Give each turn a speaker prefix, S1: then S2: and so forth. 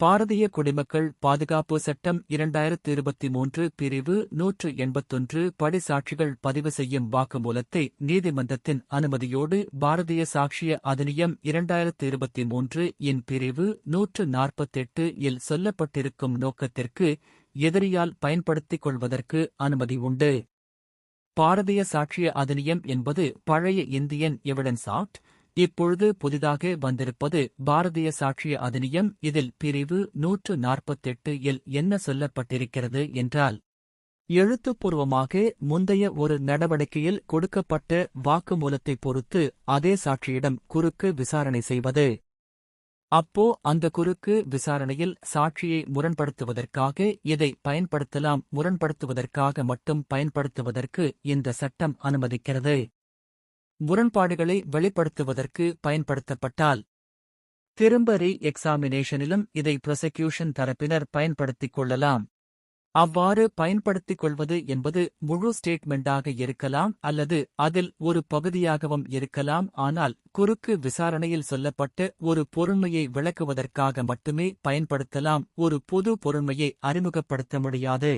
S1: பாரதிய குடிமக்கள் பாதுகாப்பு சட்டம் இரண்டாயிரத்து இருபத்தி மூன்று பிரிவு நூற்று எண்பத்தொன்று படி சாட்சிகள் பதிவு செய்யும் வாக்குமூலத்தை நீதிமன்றத்தின் அனுமதியோடு பாரதிய சாட்சிய அதிநியம் இரண்டாயிரத்து இருபத்தி மூன்று இன் பிரிவு நூற்று நாற்பத்தெட்டு இல் சொல்லப்பட்டிருக்கும் நோக்கத்திற்கு எதிரியால் பயன்படுத்திக் கொள்வதற்கு அனுமதி உண்டு. பாரதிய சாட்சிய அதிநியம் என்பது பழைய இந்தியன் எவிடன்ஸ் ஆக்ட் இப்பொழுது புதிதாக வந்திருப்பது பாரதிய சாட்சிய அதிநியம் இதில் பிரிவு நூற்று நாற்பத்தெட்டு இல் என்ன சொல்லப்பட்டிருக்கிறது என்றால் எழுத்துப்பூர்வமாக முந்தைய ஒரு நடவடிக்கையில் கொடுக்கப்பட்ட வாக்குமூலத்தைப் பொறுத்து அதே சாட்சியிடம் குறுக்கு விசாரணை செய்வது. அப்போ அந்த குறுக்கு விசாரணையில் சாட்சியை முரண்படுத்துவதற்காக இதை பயன்படுத்தலாம். முரண்படுத்துவதற்காக மட்டும் பயன்படுத்துவதற்கு இந்த சட்டம் அனுமதிக்கிறது. முரண்பாடுகளை வெளிப்படுத்துவதற்கு பயன்படுத்தப்பட்டால். திரும்ப ரீ எக்ஸாமினேஷனிலும் இதை ப்ரொசிக்யூஷன் தரப்பினர் பயன்படுத்திக் கொள்ளலாம். அவ்வாறு பயன்படுத்திக் கொள்வது என்பது முழு ஸ்டேட்மெண்டாக இருக்கலாம் அல்லது அதில் ஒரு பகுதியாகவும் இருக்கலாம் ஆனால் குறுக்கு விசாரணையில் சொல்லப்பட்ட ஒரு பொருண்மையை விளக்குவதற்காக மட்டுமே பயன்படுத்தலாம். ஒரு பொது பொருண்மையை அறிமுகப்படுத்த முடியாது.